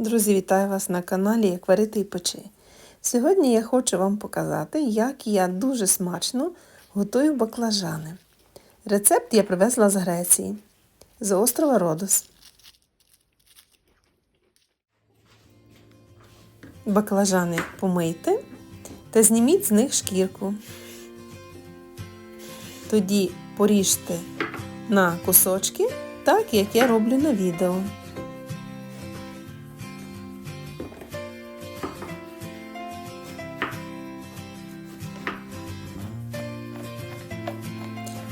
Друзі, вітаю вас на каналі Як варити і печи. Сьогодні я хочу вам показати, як я дуже смачно готую баклажани. Рецепт я привезла з Греції, з острова Родос. Баклажани помийте та зніміть з них шкірку. Тоді поріжте на кусочки, так як я роблю на відео.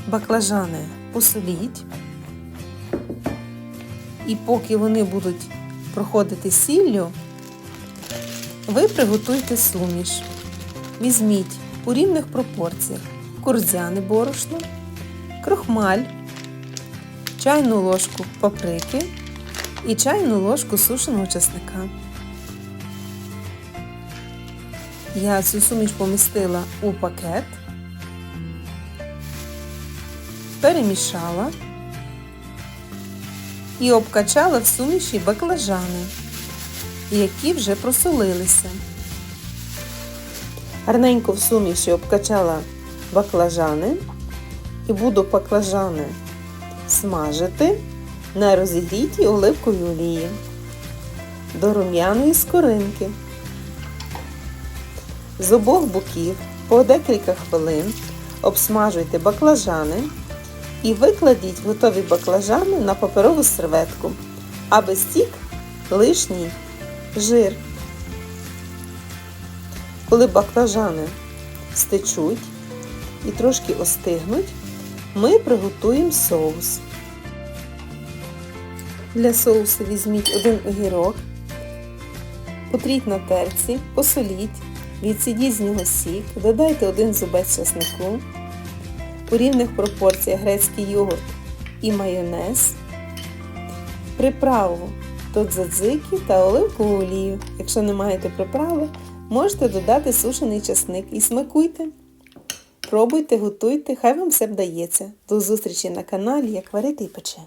Баклажани посоліть. І поки вони будуть проходити сіллю, ви приготуйте суміш. Візьміть у рівних пропорціях курдзяне борошно, крохмаль, чайну ложку паприки і чайну ложку сушеного чесника. Я цю суміш помістила у пакет перемішала і обкачала в суміші баклажани, які вже просолилися. Гарненько в суміші обкачала баклажани і буду баклажани смажити на розігрітій оливковій олії до рум'яної скоринки. З обох боків по декілька хвилин обсмажуйте баклажани і викладіть готові баклажани на паперову серветку, аби стік лишній жир. Коли баклажани стечуть і трошки остигнуть, ми приготуємо соус. Для соусу візьміть один огірок, потріть на терці, посоліть, відсідіть з нього сік, додайте один зубець чеснику у рівних пропорціях грецький йогурт і майонез, приправу до дзадзики та оливкову олію. Якщо не маєте приправи, можете додати сушений часник і смакуйте. Пробуйте, готуйте, хай вам все вдається. До зустрічі на каналі Як варити і пече.